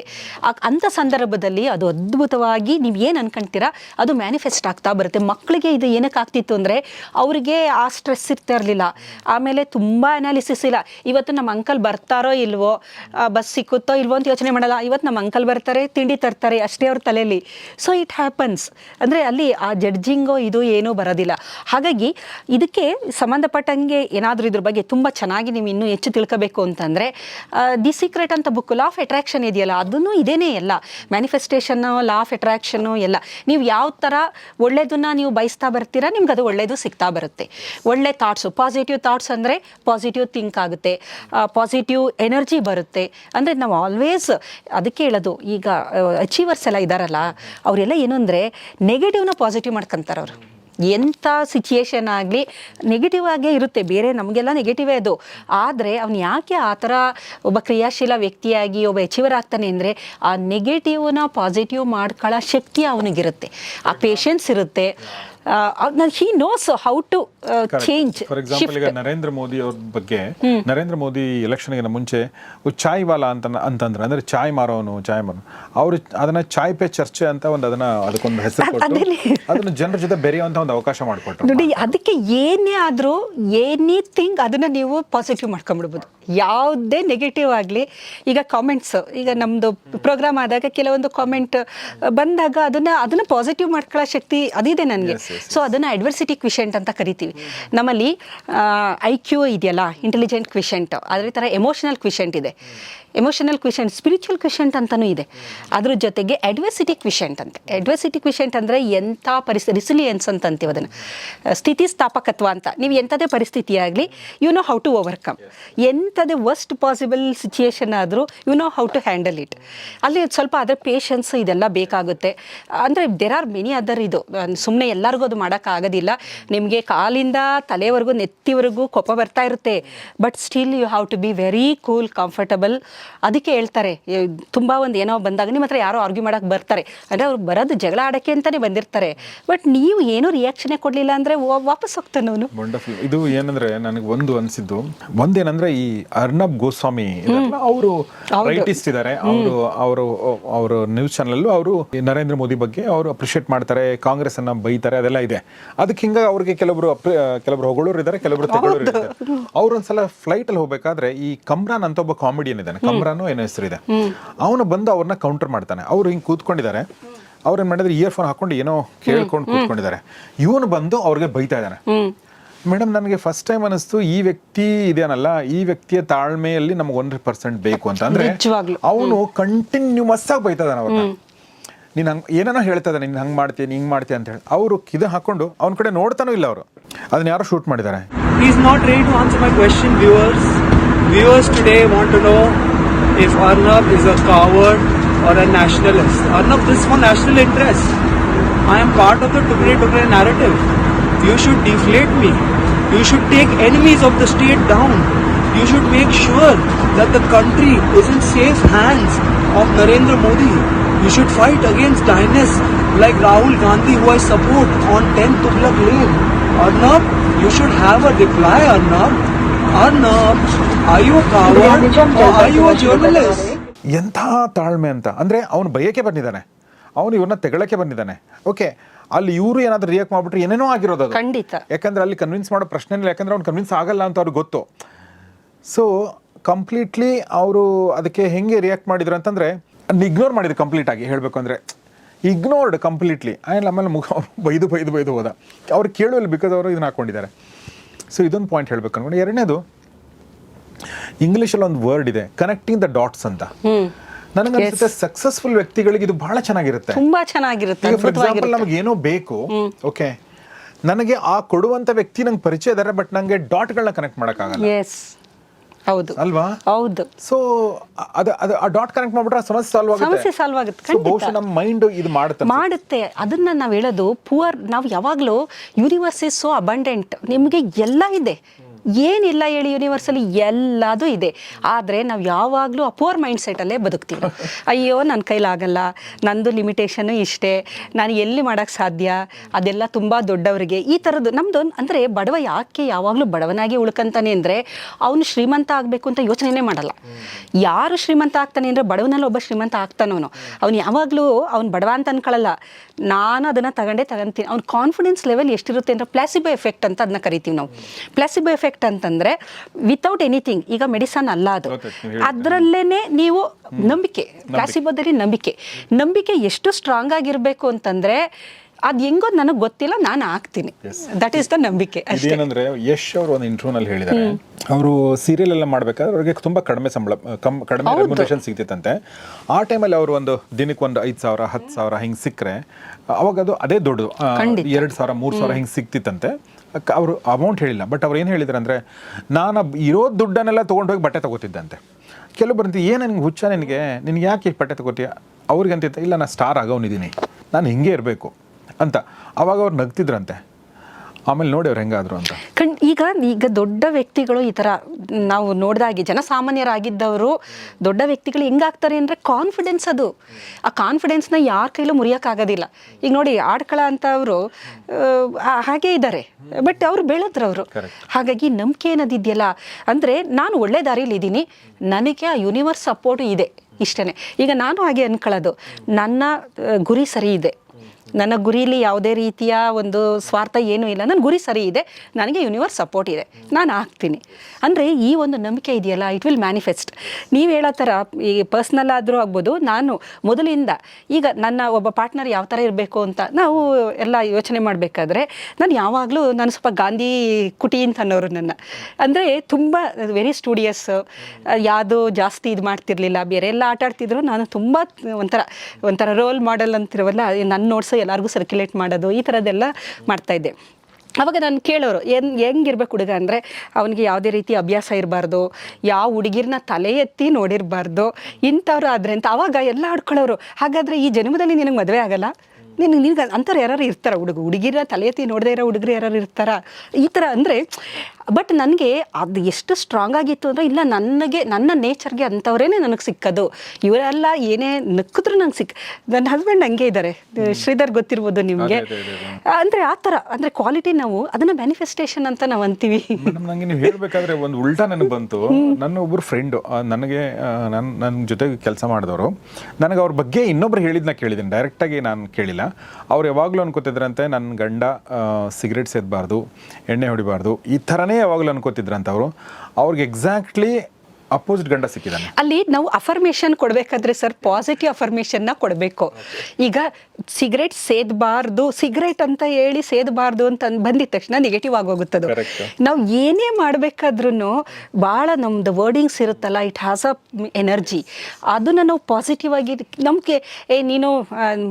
ಅಂಥ ಸಂದರ್ಭದಲ್ಲಿ ಅದು ಅದ್ಭುತವಾಗಿ ನೀವು ಏನು ಅನ್ಕೊಂತೀರಾ, ಅದು ಮ್ಯಾನಿಫೆಸ್ಟ್ ಆಗ್ತಾ ಬರುತ್ತೆ. ಮಕ್ಕಳಿಗೆ ಇದು ಏನಕ್ಕೆ ಆಗ್ತಿತ್ತು ಅಂದರೆ, ಅವರಿಗೆ ಆ ಸ್ಟ್ರೆಸ್ ಇರ್ತಾ ಇರಲಿಲ್ಲ. ಆಮೇಲೆ ತುಂಬ ಅನಾಲಿಸಿಸ್ ಇಲ್ಲ. ಇವತ್ತು ನಮ್ಮ ಅಂಕಲ್ ಬರ್ತಾರೋ ಇಲ್ವೋ ಬಸ್ ಸಿಕ್ಕುತ್ತೋ ಇಲ್ವೋ ಅಂತ ಯೋಚನೆ ಮಾಡಲ್ಲ. ಇವತ್ತು ನಮ್ಮ ಅಂಕಲ್ ಬರ್ತಾರೆ, ತಿಂಡಿ ತರ್ತಾರೆ, ಅಷ್ಟೇ ಅವ್ರ ತಲೆಯಲ್ಲಿ. ಸೊ ಇಟ್ ಹ್ಯಾಪನ್ಸ್ ಅಂದರೆ ಅಲ್ಲಿ ಆ ಜಡ್ಜಿಂಗೋ ಇದು ಏನೂ ಬರೋದಿಲ್ಲ. ಹಾಗಾಗಿ ಇದಕ್ಕೆ ಸಂಬಂಧಪಟ್ಟಂಗೆ ಏನಾದರೂ ಇದ್ರ ಬಗ್ಗೆ ತುಂಬ ಚೆನ್ನಾಗಿ ನೀವು ಇನ್ನೂ ಹೆಚ್ಚು ತಿಳ್ಕೋಬೇಕು ಅಂತಂದರೆ ದಿ ಸೀಕ್ರೆಟ್ ಅಂತ ಲಾ ಆಫ್ ಅಟ್ರಾಕ್ಷನ್ ಇದೆಯಲ್ಲ, ಅದನ್ನು ಇದೇನೆ ಎಲ್ಲ ಮ್ಯಾನಿಫೆಸ್ಟೇಷನ್ನು ಲಾ ಆಫ್ ಅಟ್ರಾಕ್ಷನ್ನು ಎಲ್ಲ. ನೀವು ಯಾವ ಥರ ಒಳ್ಳೆಯದನ್ನ ನೀವು ಬಯಸ್ತಾ ಬರ್ತೀರಾ, ನಿಮ್ಗೆ ಅದು ಒಳ್ಳೆಯದು ಸಿಗ್ತಾ ಬರುತ್ತೆ. ಒಳ್ಳೆ ಥಾಟ್ಸು ಪಾಸಿಟಿವ್ ಥಾಟ್ಸ್ ಅಂದರೆ ಪಾಸಿಟಿವ್ ಥಿಂಕ್ ಆಗುತ್ತೆ. ಪಾಸಿಟಿವ್ ಎನರ್ಜಿ ಬರುತ್ತೆ. ಅಂದರೆ ನಾವು ಆಲ್ವೇಸ್ ಅದಕ್ಕೆ ಹೇಳೋದು, ಈಗ ಅಚೀವರ್ಸ್ ಎಲ್ಲ ಇದ್ದಾರಲ್ಲ ಅವರೆಲ್ಲ ಏನು ಅಂದರೆ ನೆಗೆಟಿವ್ನ ಪಾಸಿಟಿವ್ ಮಾಡ್ಕೊಂತಾರೆ ಅವರು ಎಂಥ ಸಿಚುಯೇಷನ್ ಆಗಲಿ ನೆಗೆಟಿವ್ ಆಗೇ ಇರುತ್ತೆ. ಬೇರೆ ನಮಗೆಲ್ಲ ನೆಗೆಟಿವೇ ಅದು. ಆದರೆ ಅವನು ಯಾಕೆ ಆ ಥರ ಒಬ್ಬ ಕ್ರಿಯಾಶೀಲ ವ್ಯಕ್ತಿಯಾಗಿ ಒಬ್ಬ ಅಚೀವರ್ ಆಗ್ತಾನೆ ಅಂದರೆ ಆ ನೆಗೆಟಿವ್ನ ಪಾಸಿಟಿವ್ ಮಾಡ್ಕೊಳ್ಳೋ ಶಕ್ತಿ ಅವನಿಗಿರುತ್ತೆ. ಆ ಪೇಷನ್ಸ್ ಇರುತ್ತೆ. He knows how to change for example ಈಗ ನರೇಂದ್ರ ಮೋದಿ ಅವ್ರ ಬಗ್ಗೆ ನರೇಂದ್ರ ಮೋದಿ ಎಲೆಕ್ಷನ್ಗಿನ ಮುಂಚೆ ಚಾಯ್ ವಾಲಾ ಅಂತ ಅಂತಂದ್ರೆ ಅಂದ್ರೆ ಚಾಯ್ ಮಾರೋನು ಚಾಯ್ ಮಾರೋನು ಅವರು ಅದನ್ನ ಚಾಯ್ ಪೇ ಚರ್ಚೆ ಅಂತ ಒಂದು ಅದನ್ನ ಅದಕ್ಕೊಂದು ಹೆಸರು ಕೊಟ್ಟು ಅದನ್ನ ಜನರ ಜೊತೆ ಬೆರೆಯುವಂತ ಒಂದು ಅವಕಾಶ ಮಾಡಿಕೊಟ್ರು. ನೋಡಿ ಅದಕ್ಕೆ ಏನೇ ಆದರೂ ಎನಿಥಿಂಗ್ ಅದನ್ನ ನೀವು ಪಾಸಿಟಿವ್ ಮಾಡ್ಕೊಂಡ್ಬಿಡ್ಬೋದು ಯಾವುದೇ ನೆಗೆಟಿವ್ ಆಗಲಿ ಈಗ ಕಾಮೆಂಟ್ಸ್ ಈಗ ನಮ್ಮದು ಪ್ರೋಗ್ರಾಮ್ ಆದಾಗ ಕೆಲವೊಂದು ಕಾಮೆಂಟ್ ಬಂದಾಗ ಅದನ್ನ ಅದನ್ನ ಪಾಸಿಟಿವ್ ಮಾಡ್ಕೊಳ್ಳೋ ಶಕ್ತಿ ಅದಿದೆ ನನಗೆ. ಸೊ ಅದನ್ನು ಅಡ್ವರ್ಸಿಟಿ ಕ್ವಿಷೆಂಟ್ ಅಂತ ಕರಿತೀವಿ. ನಮ್ಮಲ್ಲಿ ಐ ಕ್ಯೂ ಇದೆಯಲ್ಲ ಇಂಟೆಲಿಜೆಂಟ್ ಕ್ವಿಷೆಂಟ್ ಅದೇ ಥರ ಎಮೋಷನಲ್ ಕ್ವಿಷೆಂಟ್ ಇದೆ. ಎಮೋಷನಲ್ ಕ್ವಿಷೆಂಟ್ ಸ್ಪಿರಿಚುವಲ್ ಕ್ವಿಷೆಂಟ್ ಅಂತಲೂ ಇದೆ. ಅದ್ರ ಜೊತೆಗೆ ಅಡ್ವರ್ಸಿಟಿ ಕ್ವಿಷೆಂಟ್ ಅಂತ. ಅಡ್ವರ್ಸಿಟಿ ಕ್ವಿಷೆಂಟ್ ಅಂದರೆ ಎಂಥ ಪರಿಸ್ಥಿತಿ ರಿಸಿಲಿಯನ್ಸ್ ಅಂತ ಅಂತೀವಿ ಅದನ್ನು ಸ್ಥಿತಿಸ್ಥಾಪಕತ್ವ ಅಂತ. ನೀವು ಎಂಥದೇ ಪರಿಸ್ಥಿತಿ ಆಗಲಿ you know how to overcome ಎಂಥದೇ worst possible situation ಆದರೂ you know how to handle it ಅಲ್ಲಿ ಸ್ವಲ್ಪ ಅದರ ಪೇಷನ್ಸ್ ಇದೆಲ್ಲ ಬೇಕಾಗುತ್ತೆ. ಅಂದರೆ ದೇರ್ ಆರ್ ಮೆನಿ ಅದರ್ ಇದು. ಸುಮ್ಮನೆ ಎಲ್ಲರಿಗೂ ಅದು ಮಾಡೋಕ್ಕಾಗೋದಿಲ್ಲ ನಿಮಗೆ ಕಾಲಿಂದ ತಲೆವರೆಗೂ, ನೆತ್ತಿವರೆಗೂ ಕೋಪ ಬರ್ತಾ ಇರುತ್ತೆ. But still you have to be very cool comfortable ಅದಕ್ಕೆ ಹೇಳ್ತಾರೆ ತುಂಬ ಒಂದು ಏನೋ ಬಂದಾಗ ನಿಮ್ಮ ಹತ್ರ ಯಾರೋ ಆರ್ಗ್ಯೂ ಮಾಡೋಕೆ ಬರ್ತಾರೆ. ಅಂದರೆ ಅವ್ರು ಬರೋದು ಜಗಳ ಆಡೋಕೆ ಅಂತಲೇ ಬಂದಿರ್ತಾರೆ. ಬಟ್ ನೀವು ಏನೂ ರಿಯಾಕ್ಷನೇ ಕೊಡಲಿಲ್ಲ ಅಂದರೆ ವಾಪಸ್ ಹೋಗ್ತಾನೆ ಅವನು. ವಂಡರ್ಫುಲ್ ಇದು ಏನಂದ್ರೆ ನನಗೆ ಒಂದು ಅನ್ಸಿದ್ದು. ಒಂದೇನಂದ್ರೆ ಈ ಅರ್ನಬ್ ಗೋಸ್ವಾಮಿ ಅವರು ರೈಟಿಸ್ಟ್ ಇದ್ದಾರೆ ಅವರು ಅವರು ಅವರು ನ್ಯೂಸ್ ಚಾನಲ್ ಅವರು ನರೇಂದ್ರ ಮೋದಿ ಬಗ್ಗೆ ಅವರು ಅಪ್ರಿಷಿಯೇಟ್ ಮಾಡ್ತಾರೆ ಕಾಂಗ್ರೆಸ್ ಅನ್ನ ಬೈತಾರೆ ಅದೆಲ್ಲ ಇದೆ. ಅದಕ್ಕೆ ಹಿಂಗ ಅವ್ರಿಗೆ ಕೆಲವರು ಕೆಲವರು ಹೊಗಳೋರು ಇದ್ದಾರೆ ಕೆಲವರು ಅವ್ರ ಇದ್ದಾರೆ ಅವ್ರು ಒಂದ್ಸಲ ಫ್ಲೈಟ್ ಅಲ್ಲಿ ಹೋಗ್ಬೇಕಾದ್ರೆ ಈ ಕಮ್ರಾನ್ ಅಂತ ಒಬ್ಬ ಕಾಮಿಡಿಯನ್ ಇದ್ದಾನೆ. ಕಮ್ರಾನು ಏನೋ ಹೆಸರಿದೆ ಅವನು ಬಂದು ಅವ್ರನ್ನ ಕೌಂಟರ್ ಮಾಡ್ತಾನೆ. ಅವ್ರು ಹಿಂಗೆ ಕೂತ್ಕೊಂಡಿದ್ದಾರೆ. ಅವ್ರೇನ್ ಮಾಡಿದ್ರೆ? ಇಯರ್ ಫೋನ್ ಹಾಕೊಂಡು ಏನೋ ಕೇಳ್ಕೊಂಡು ಕೂತ್ಕೊಂಡಿದ್ದಾರೆ. ಇವನು ಬಂದು ಅವ್ರಿಗೆ ಬೈತಾ ಇದ್ದಾನೆ. ಮೇಡಮ್ ನನಗೆ ಫಸ್ಟ್ ಟೈಮ್ ಅನಿಸ್ತು ಈ ವ್ಯಕ್ತಿ ಇದೇನಲ್ಲ ಈ ವ್ಯಕ್ತಿಯ ತಾಳ್ಮೆಯಲ್ಲಿ ನಮ್ಗೆ ಒಂದ್ ಪರ್ಸೆಂಟ್ ಬೇಕು ಅಂತ. ಅಂದ್ರೆ. ಅವನು ಕಂಟಿನ್ಯೂಮಸ್ ಆಗಿ ಬೈತಾ ಇದ್ದಾನೆ ಅವ್ರನ್ನ ನೀನ್ ಹಂಗ್ ಏನೇನೋ ಹೇಳ್ತಾ ಇದ್ದಾನೆ ನೀನ್ ಹಂಗ್ ಮಾಡ್ತೀಯ ಹಿಂಗ್ ಮಾಡ್ತೀಯ ಅಂತ ಹೇಳಿ. ಅವರು ಕಿದ ಹಾಕೊಂಡು ಅವ್ನ ಕಡೆ ನೋಡ್ತಾನೂ ಇಲ್ಲ ಅವರು. ಅದನ್ನ ಯಾರು ಶೂಟ್ ಮಾಡಿದ್ದಾರೆ. Is not ready to answer my question, viewers. Viewers today want to know if Arnab is a coward or a nationalist. Arnab, this is for national interest. I am part of the Tukre Tukre narrative. You should deflate me. You should take enemies of the state down. You should make sure that the country is in safe hands of Narendra Modi. You should fight against dynasts like Rahul Gandhi, who I support on 10th Tughlaq Lane. Arnab, you should have a reply, Arnab. Arnab, are you a coward or are you a journalist? ಎಂಥ ತಾಳ್ಮೆ ಅಂತ. ಅಂದರೆ ಅವನು ಬಯಕೆ ಬಂದಿದ್ದಾನೆ. ಅವನು ಇವ್ರನ್ನ ತೆಗಳಕ್ಕೆ ಬಂದಿದ್ದಾನೆ. ಓಕೆ ಅಲ್ಲಿ ಇವರು ಏನಾದರೂ ರಿಯಾಕ್ಟ್ ಮಾಡಿಬಿಟ್ರೆ ಏನೇನೋ ಆಗಿರೋದು ಅದು. ಖಂಡಿತ. ಯಾಕಂದ್ರೆ ಅಲ್ಲಿ ಕನ್ವಿನ್ಸ್ ಮಾಡೋ ಪ್ರಶ್ನೆ ಇಲ್ಲ. ಯಾಕಂದ್ರೆ ಅವ್ನು ಕನ್ವಿನ್ಸ್ ಆಗಲ್ಲ ಅಂತ ಅವ್ರಿಗೆ ಗೊತ್ತು. ಸೊ ಕಂಪ್ಲೀಟ್ಲಿ ಅವರು ಅದಕ್ಕೆ ಹೆಂಗೆ ರಿಯಾಕ್ಟ್ ಮಾಡಿದ್ರು ಅಂತಂದರೆ ಇಗ್ನೋರ್ ಮಾಡಿದ್ರು ಕಂಪ್ಲೀಟ್ ಆಗಿ. ಹೇಳಬೇಕು ಅಂದರೆ ಇಗ್ನೋರ್ಡ್ ಕಂಪ್ಲೀಟ್ಲಿ ಆಮೇಲೆ ಆಮೇಲೆ ಮುಗ ಅವ್ರು ಬೈದು ಬೈದು ಬೈದು ಹೋದ. ಅವ್ರು ಕೇಳುವಲ್ಲಿ ಬಿಕಾಸ್ ಅವರು ಇದನ್ನ ಹಾಕೊಂಡಿದ್ದಾರೆ. ಸೊ ಇದೊಂದು ಪಾಯಿಂಟ್ ಹೇಳ್ಬೇಕು ಅನ್ಕೊಂಡು. ಎರಡನೇದು ಇಂಗ್ಲೀಷಲ್ಲಿ ಒಂದು ವರ್ಡ್ ಇದೆ ಕನೆಕ್ಟಿಂಗ್ ದ ಡಾಟ್ಸ್ ಅಂತ. ನನಗೆ ಅನ್ಸುತ್ತೆ ಸಕ್ಸಸ್ಫುಲ್ ವ್ಯಕ್ತಿಗಳಿಗೆ ಇದು ಬಹಳ ಚೆನ್ನಾಗಿರುತ್ತೆ. ತುಂಬಾ ಚೆನ್ನಾಗಿರುತ್ತೆ ಫಾರ್ ಎಕ್ಸಾಂಪಲ್ ನಮಗೆ ಏನೋ ಬೇಕು ಓಕೆ ನನಗೆ ಆ ಕೊಡುವಂತ ವ್ಯಕ್ತಿ ನಂಗೆ ಪರಿಚಯ ಇದ್ದಾರೆ ಬಟ್ ನಂಗೆ ಡಾಟ್ಗಳನ್ನ ಕನೆಕ್ಟ್ ಮಾಡೋಕ್ಕಾಗಲ್ಲ ಹೌದು. ಅಲ್ವಾ? ಹೌದು. ಸೊ ಅದು ಅದು ಆ ಡಾಟ್ ಕನೆಕ್ಟ್ ಮಾಡ್ಬಿಟ್ರೆ ಸಮಸ್ಯೆ ಸಾಲ್ವ್ ಆಗುತ್ತೆ. ಸಮಸ್ಯೆ ಸಾಲ್ವ್ ಆಗುತ್ತೆ, So, ಬಹುಶಃ ನಮ್ಮ ಮೈಂಡ್ ಇದು ಮಾಡುತ್ತೆ ಮಾಡುತ್ತೆ. ಅದನ್ನ ನಾವು ಹೇಳೋದು ಪುವರ್ ನಾವು ಯಾವಾಗಲೂ ಯೂನಿವರ್ಸ್ ಇಸ್ ಸೋ ಅಬಂಡೆಂಟ್ ನಿಮಗೆ ಎಲ್ಲ ಇದೆ. ಏನಿಲ್ಲ ಹೇಳಿ ಯೂನಿವರ್ಸಲ್ಲಿ ಎಲ್ಲದೂ ಇದೆ. ಆದರೆ ನಾವು ಯಾವಾಗಲೂ ಆ ಪೋರ್ ಮೈಂಡ್ ಸೆಟಲ್ಲೇ ಬದುಕ್ತೀವಿ. ಅಯ್ಯೋ ನನ್ನ ಕೈಲಾಗಲ್ಲ, ನಂದು ಲಿಮಿಟೇಷನು ಇಷ್ಟೇ, ನಾನು ಎಲ್ಲಿ ಮಾಡೋಕ್ಕೆ ಸಾಧ್ಯ, ಅದೆಲ್ಲ ತುಂಬ ದೊಡ್ಡವರಿಗೆ. ಈ ಥರದ್ದು ನಮ್ಮದು ಅಂದರೆ ಬಡವ ಯಾಕೆ ಯಾವಾಗಲೂ ಬಡವನಾಗಿ ಉಳ್ಕಂತಾನೆ ಅಂದರೆ ಅವನು ಶ್ರೀಮಂತ ಆಗಬೇಕು ಅಂತ ಯೋಚನೆನೇ ಮಾಡಲ್ಲ. ಯಾರು ಶ್ರೀಮಂತ ಆಗ್ತಾನೆ ಅಂದರೆ ಬಡವನಲ್ಲಿ ಒಬ್ಬ ಶ್ರೀಮಂತ ಆಗ್ತಾನವನು ಅವ್ನು. ಯಾವಾಗಲೂ ಅವ್ನು ಬಡವ ಅಂತ ಅನ್ಕೊಳ್ಳಲ್ಲ ನಾನು ಅದನ್ನು ತಗೊಂಡೇ ತಗೊಂತೀನಿ. ಅವ್ನ ಕಾನ್ಫಿಡೆನ್ಸ್ ಲೆವೆಲ್ ಎಷ್ಟಿರುತ್ತೆ ಅಂದರೆ ಪ್ಲಾಸಿಬೋ ಎಫೆಕ್ಟ್ ಅಂತ ಅದನ್ನ ಕರಿತೀವಿ ನಾವು. ಪ್ಲಾಸಿಬೋ ಎಫೆಕ್ಟ್ ಅಂತಂದರೆ ವಿತೌಟ್ ಎನಿಥಿಂಗ್ ಈಗ ಮೆಡಿಸನ್ ಅಲ್ಲ ಅದು. ನೀವು. ಅದರಲ್ಲೇನೆ ನೀವು ನಂಬಿಕೆ ಪ್ಲಾಸಿಬೋದಲ್ಲಿ ನಂಬಿಕೆ. ನಂಬಿಕೆ ಎಷ್ಟು ಸ್ಟ್ರಾಂಗ್ ಆಗಿರಬೇಕು ಅಂತಂದ್ರೆ ಅದು ಹೆಂಗೋ ನನಗೆ ಗೊತ್ತಿಲ್ಲ ನಾನು ಆಗ್ತೀನಿ. ದಟ್ ಈಸ್ ದ ನಂಬಿಕೆ ಏನಂದ್ರೆ ಯಶ್ ಅವರು ಒಂದು ಇಂಟರ್ವ್ಯೂನಲ್ಲಿ ಹೇಳಿದ್ದಾರೆ ಅವರು ಸೀರಿಯಲ್ ಎಲ್ಲ ಮಾಡ್ಬೇಕಾದ್ರೆ ಅವ್ರಿಗೆ ತುಂಬಾ ಕಡಿಮೆ ಸಂಬಳ ಕಮ್ ಕಡಿಮೆ ರೆಮ್ಯುನೇಷನ್ ಸಿಗ್ತಿತ್ತಂತೆ. ಆ ಟೈಮಲ್ಲಿ ಅವರು ಒಂದು ದಿನಕ್ಕೆ ಒಂದು ಐದು ಸಾವಿರ ಹತ್ತು ಸಾವಿರ ಹಿಂಗೆ ಸಿಕ್ಕರೆ ಅವಾಗ ಅದು ಅದೇ ದೊಡ್ಡದು. ಎರಡು ಸಾವಿರ ಮೂರು ಸಾವಿರ ಹಿಂಗೆ ಸಿಗ್ತಿತ್ತಂತೆ ಅವರು ಅಮೌಂಟ್ ಹೇಳಿಲ್ಲ ಬಟ್ ಅವ್ರು ಏನು ಹೇಳಿದ್ರು ಅಂದರೆ, ನಾನು ಇರೋ ದುಡ್ಡನ್ನೆಲ್ಲ ತೊಗೊಂಡೋಗಿ ಬಟ್ಟೆ ತಗೋತಿದ್ದಂತೆ. ಕೆಲವೊಬ್ಬರು ಅಂತ ಏನು ನಿನಗೆ ಹುಚ್ಚ ನಿನಗೆ? ನಿನಗೆ ಯಾಕೆ ಬಟ್ಟೆ ತಗೋತೀಯ? ಅಂತ ಇಲ್ಲ, ನಾನು ಸ್ಟಾರ್ ಆಗೋನಿದ್ದೀನಿ ನಾನು ಹಿಂಗೆ ಇರಬೇಕು. ಅಂತ. ಅವಾಗ ಅವ್ರು ನಗ್ತಿದ್ರಂತೆ. ಆಮೇಲೆ ನೋಡಿ ಅವ್ರು ಹೆಂಗಾದ್ರು ಅಂತ. ಕಣ್ ಈಗ ಈಗ ದೊಡ್ಡ ವ್ಯಕ್ತಿಗಳು ಈ ಥರ ನಾವು ನೋಡಿದಾಗೆ ಜನಸಾಮಾನ್ಯರಾಗಿದ್ದವರು ದೊಡ್ಡ ವ್ಯಕ್ತಿಗಳು ಹೆಂಗಾಗ್ತಾರೆ ಅಂದರೆ ಕಾನ್ಫಿಡೆನ್ಸ್ ಅದು. ಆ ಕಾನ್ಫಿಡೆನ್ಸ್ನ ಯಾರ ಕೈಲೂ ಮುರಿಯೋಕ್ಕಾಗೋದಿಲ್ಲ. ಈಗ ನೋಡಿ ಆಡ್ಕಳ ಅಂತ ಅವರು ಹಾಗೆ ಇದ್ದಾರೆ. ಬಟ್ ಅವ್ರು ಬೆಳೆದ್ರು ಅವರು. ಹಾಗಾಗಿ ನಂಬಿಕೆ ಏನದಿದೆಯಲ್ಲ ಅಂದರೆ ನಾನು ಒಳ್ಳೆ ದಾರಿಲಿ ಇದ್ದೀನಿ. ನನಗೆ ಆ ಯೂನಿವರ್ಸ್ ಸಪೋರ್ಟು ಇದೆ ಇಷ್ಟೇ ಈಗ ನಾನು ಹಾಗೆ ಅನ್ಕೊಳ್ಳೋದು ನನ್ನ ಗುರಿ ಸರಿ ಇದೆ. ನನ್ನ ಗುರಿಲಿ ಯಾವುದೇ ರೀತಿಯ ಒಂದು ಸ್ವಾರ್ಥ ಏನೂ ಇಲ್ಲ. ನನ್ನ ಗುರಿ ಸರಿ ಇದೆ. ನನಗೆ ಯೂನಿವರ್ಸ್ ಸಪೋರ್ಟ್ ಇದೆ. ನಾನು ಆಗ್ತೀನಿ. ಅಂದರೆ ಈ ಒಂದು ನಂಬಿಕೆ ಇದೆಯಲ್ಲ? ಇಟ್ ವಿಲ್ ಮ್ಯಾನಿಫೆಸ್ಟ್ ನೀವು ಹೇಳೋ ಥರ ಈ ಪರ್ಸ್ನಲ್ ಆದರೂ ಆಗ್ಬೋದು. ನಾನು ಮೊದಲಿಂದ ಈಗ ನನ್ನ ಒಬ್ಬ ಪಾರ್ಟ್ನರ್ ಯಾವ ಥರ ಇರಬೇಕು ಅಂತ ನಾವು ಎಲ್ಲ ಯೋಚನೆ ಮಾಡಬೇಕಾದ್ರೆ ನಾನು ಯಾವಾಗಲೂ ನಾನು ಸ್ವಲ್ಪ ಗಾಂಧಿ ಕುಟಿ ಅಂತ ಅನ್ನೋರು ನನ್ನ. ಅಂದರೆ ತುಂಬ ವೆರಿ ಸ್ಟೂಡಿಯಸ್ ಯಾವುದು ಜಾಸ್ತಿ ಇದು ಮಾಡ್ತಿರ್ಲಿಲ್ಲ. ಬೇರೆ ಎಲ್ಲ ಆಟ ಆಡ್ತಿದ್ರು ನಾನು ತುಂಬ ಒಂಥರ ಒಂಥರ ರೋಲ್ ಮಾಡೆಲ್ ಅಂತಿರುವಲ್ಲ. ನನ್ನ ನೋಟ್ಸು ಎಲ್ಲರಿಗೂ ಸರ್ಕ್ಯುಲೇಟ್ ಮಾಡೋದು, ಈ ಥರದ್ದೆಲ್ಲ ಮಾಡ್ತಾಯಿದ್ದೆ ಅವಾಗ ನಾನು ಕೇಳೋರು, ಏನು, ಹೆಂಗಿರ್ಬೇಕು ಹುಡುಗ ಅಂದರೆ ಅವನಿಗೆ ಯಾವುದೇ ರೀತಿ ಅಭ್ಯಾಸ ಇರಬಾರ್ದು, ಯಾವ ಹುಡುಗಿರ್ನ ತಲೆ ಎತ್ತಿ ನೋಡಿರಬಾರ್ದು, ಇಂಥವ್ರು ಆದರೆ ಅಂತ ಅವಾಗ ಎಲ್ಲ ಆಡ್ಕೊಳ್ಳೋರು, ಹಾಗಾದರೆ ಈ ಜನ್ಮದಲ್ಲಿ ನಿನಗೆ ಮದುವೆ ಆಗಲ್ಲ? ನಿನಗೆ, ನಿನ್ಗೆ ಅಂಥವ್ರು ಯಾರು ಇರ್ತಾರ ಹುಡುಗ, ಹುಡುಗಿರ ತಲೆ ಎತ್ತಿ ನೋಡದೇ ಇರೋ ಹುಡುಗರು ಯಾರು ಇರ್ತಾರ? ಈ ಥರ ಅಂದರೆ ಬಟ್ ನನಗೆ ಅದು ಎಷ್ಟು ಸ್ಟ್ರಾಂಗ್ ಆಗಿತ್ತು ಅಂದರೆ ಇಲ್ಲ ನನಗೆ ನನ್ನ ನೇಚರ್ಗೆ ಅಂಥವ್ರೇ ನನಗೆ ಸಿಕ್ಕದು. ಇವರೆಲ್ಲ ಏನೇ ನಕ್ಕಿದ್ರು ನಂಗೆ ಸಿಕ್ಕ ನನ್ನ ಹಸ್ಬೆಂಡ್ ಹಂಗೆ ಇದ್ದಾರೆ ಶ್ರೀಧರ್ ಗೊತ್ತಿರ್ಬೋದು ನಿಮಗೆ. ಅದೇ, ಅದೇ, ಅದೇ. ಅಂದರೆ ಆ ಥರ ಅಂದರೆ ಕ್ವಾಲಿಟಿ ನಾವು ಅದನ್ನು ಮ್ಯಾನಿಫೆಸ್ಟೇಷನ್ ಅಂತ ನಾವು ಅಂತೀವಿ. ನನಗೆ ನೀವು ಹೇಳಬೇಕಾದ್ರೆ ಒಂದು ಉಲ್ಟಾ ನನಗೆ ಬಂತು. ನನ್ನ ಒಬ್ಬರು ಫ್ರೆಂಡು ನನಗೆ ನನ್ನ ನನ್ನ ಜೊತೆಗೆ ಕೆಲಸ ಮಾಡಿದವರು. ನನಗೆ ಅವ್ರ ಬಗ್ಗೆ ಇನ್ನೊಬ್ರು ಹೇಳಿದ್ನ ಕೇಳಿದ್ದೀನಿ ಡೈರೆಕ್ಟಾಗಿ ನಾನು ಕೇಳಿಲ್ಲ. ಅವ್ರು ಯಾವಾಗಲೂ ಅನ್ಕೋತಿದ್ರಂತೆ ನನ್ನ ಗಂಡ ಸಿಗರೇಟ್ ಸೇದಬಾರ್ದು ಎಣ್ಣೆ ಹೊಡಿಬಾರ್ದು ಈ ಥರನೇ ಯಾವಾಗಲೂ ಅನ್ಕೋತಿದ್ರಂತ ಅವರು ಅವ್ರಿಗೆ ಎಕ್ಸಾಕ್ಟ್ಲಿ ಅಪೋಸಿಟ್ ಗಂಡ ಸಿಕ್ಕಿದ್ದಾನೆ. ಅಲ್ಲಿ ನಾವು ಅಫರ್ಮೇಷನ್ ಕೊಡಬೇಕಾದ್ರೆ ಸರ್ ಪಾಸಿಟಿವ್ ಅಫರ್ಮೇಷನ್ನ ಕೊಡಬೇಕು. ಈಗ ಸಿಗರೇಟ್ ಸೇದಬಾರ್ದು ಸಿಗರೇಟ್ ಅಂತ ಹೇಳಿ ಸೇದಬಾರ್ದು ಅಂತ ಬಂದಿದ ತಕ್ಷಣ ನೆಗೆಟಿವ್ ಆಗೋಗುತ್ತದು. ಅದು ನಾವು ಏನೇ ಮಾಡಬೇಕಾದ್ರೂ ಭಾಳ ನಮ್ದು ವರ್ಡಿಂಗ್ಸ್ ಇರುತ್ತಲ್ಲ ಇಟ್ ಹ್ಯಾಸ್ ಅ ಎನರ್ಜಿ ಅದನ್ನು ನಾವು ಪಾಸಿಟಿವ್ ಆಗಿ ನಮಗೆ ಏ ನೀನು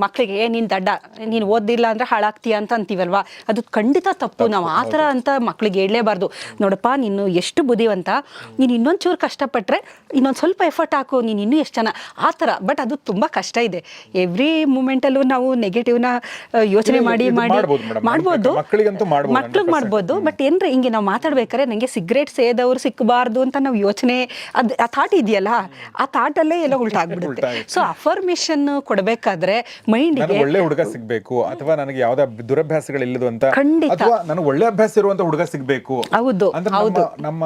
ಮಕ್ಕಳಿಗೆ ಮಕ್ಳಿಗೆ ಏ ನೀನು ದಡ್ಡ ನೀನು ಓದಿಲ್ಲ ಅಂದರೆ ಹಾಳಾಗ್ತೀಯ ಅಂತ ಅಂತೀವಲ್ವಾ? ಅದು ಖಂಡಿತ ತಪ್ಪು. ನಾವು ಆ ಥರ ಅಂತ ಮಕ್ಕಳಿಗೆ ಹೇಳಲೇಬಾರ್ದು. ನೋಡಪ್ಪ ನೀನು ಎಷ್ಟು ಬುದ್ಧಿವಂತ ನೀನು ಇನ್ನೊಂದು ಚೂರು ಕಷ್ಟ ಕಷ್ಟಪಟ್ಟರೆ ಇನ್ನೊಂದು ಸ್ವಲ್ಪ ಎಫರ್ಟ್ ಹಾಕು ನೀನು ಇನ್ನೂ ಎಷ್ಟು ಜನ. ಆ ಥರ. ಬಟ್ ಅದು ತುಂಬ ಕಷ್ಟ ಇದೆ. ಎವ್ರಿ ಮೂಮೆಂಟಲ್ಲೂ ನಾವು ನೆಗೆಟಿವ್ನ ಯೋಚನೆ ಮಾಡಿ ಮಾಡಿ ಮಾಡ್ಬೋದು ಮಕ್ಳಿಗೆ ಮಾಡ್ಬೋದು. ಬಟ್ ಏನ್ರಿ ಹಿಂಗೆ ನಾವು ಮಾತಾಡ್ಬೇಕಾದ್ರೆ ನನಗೆ ಸಿಗರೇಟ್ ಸೇದವ್ರು ಸಿಕ್ಕಬಾರ್ದು ಅಂತ ನಾವು ಯೋಚನೆ ಅದು ಆ ಥಾಟ್ ಇದೆಯಲ್ಲ? ಆ ಥಾಟಲ್ಲೇ ಎಲ್ಲ ಉಲ್ಟಾಗ್ಬಿಡುತ್ತೆ ಆಗ್ಬಿಡುತ್ತೆ. ಸೊ ಅಫರ್ಮೇಷನ್ ಕೊಡಬೇಕಾದ್ರೆ ಮೈಂಡಿಗೆ ಒಳ್ಳೆ ಹುಡುಗ ಸಿಗಬೇಕು ಅಥವಾ ನನಗೆ ಯಾವ್ದೇ ದುರಭ್ಯಾಸಗಳು ಇಲ್ಲದು ಅಂತ ಖಂಡಿತ. ಅಥವಾ ನನಗೆ ಒಳ್ಳೆ ಅಭ್ಯಾಸ ಇರುವಂತ ಹುಡುಗ ಸಿಗಬೇಕು. ಹೌದು, ಹೌದು. ನಮ್ಮ